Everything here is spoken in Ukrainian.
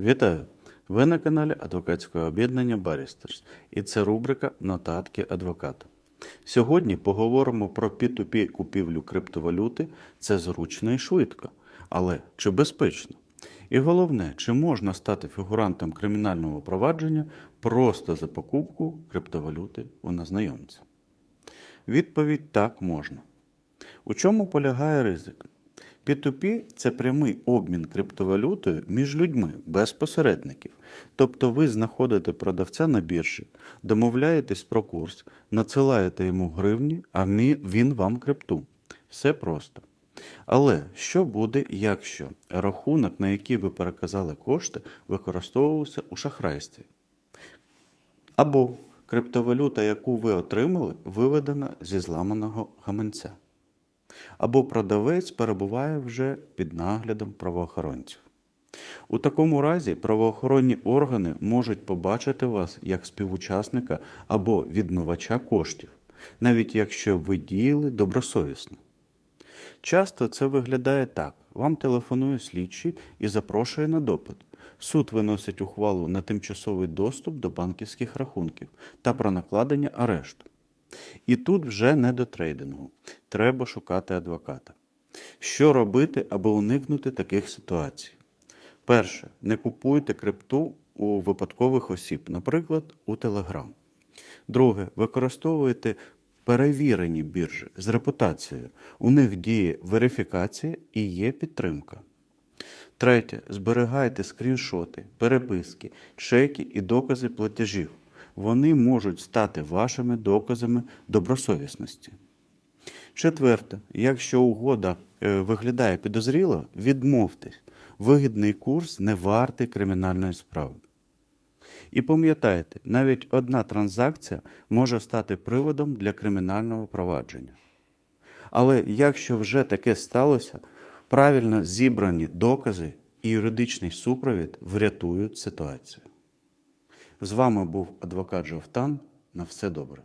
Вітаю! Ви на каналі адвокатського об'єднання Барістерс і це рубрика Нотатки адвоката. Сьогодні поговоримо про P2P купівлю криптовалюти. Це зручно і швидко, але чи безпечно? І головне, чи можна стати фігурантом кримінального провадження просто за покупку криптовалюти у незнайомця? Відповідь так можна. У чому полягає ризик? P2P – це прямий обмін криптовалютою між людьми без посередників. Тобто ви знаходите продавця на біржі, домовляєтесь про курс, надсилаєте йому гривні, а він вам крипту. Все просто. Але що буде, якщо рахунок, на який ви переказали кошти, використовувався у шахрайстві? Або криптовалюта, яку ви отримали, виведена зі зламаного гаманця. Або продавець перебуває вже під наглядом правоохоронців. У такому разі правоохоронні органи можуть побачити вас як співучасника або відмивача коштів, навіть якщо ви діяли добросовісно. Часто це виглядає так: вам телефонує слідчий і запрошує на допит. Суд виносить ухвалу на тимчасовий доступ до банківських рахунків та про накладення арешту. І тут вже не до трейдингу. Треба шукати адвоката. Що робити, аби уникнути таких ситуацій? Перше, не купуйте крипту у випадкових осіб, наприклад, у Telegram. Друге, використовуйте перевірені біржі з репутацією. У них діє верифікація і є підтримка. Третє. Зберігайте скріншоти, переписки, чеки і докази платежів. Вони можуть стати вашими доказами добросовісності. Четверте, якщо угода е, виглядає підозріло, відмовтесь. Вигідний курс не вартий кримінальної справи. І пам'ятайте, навіть одна транзакція може стати приводом для кримінального провадження. Але якщо вже таке сталося, правильно зібрані докази і юридичний супровід врятують ситуацію. З вами був адвокат Жовтан. На все добре.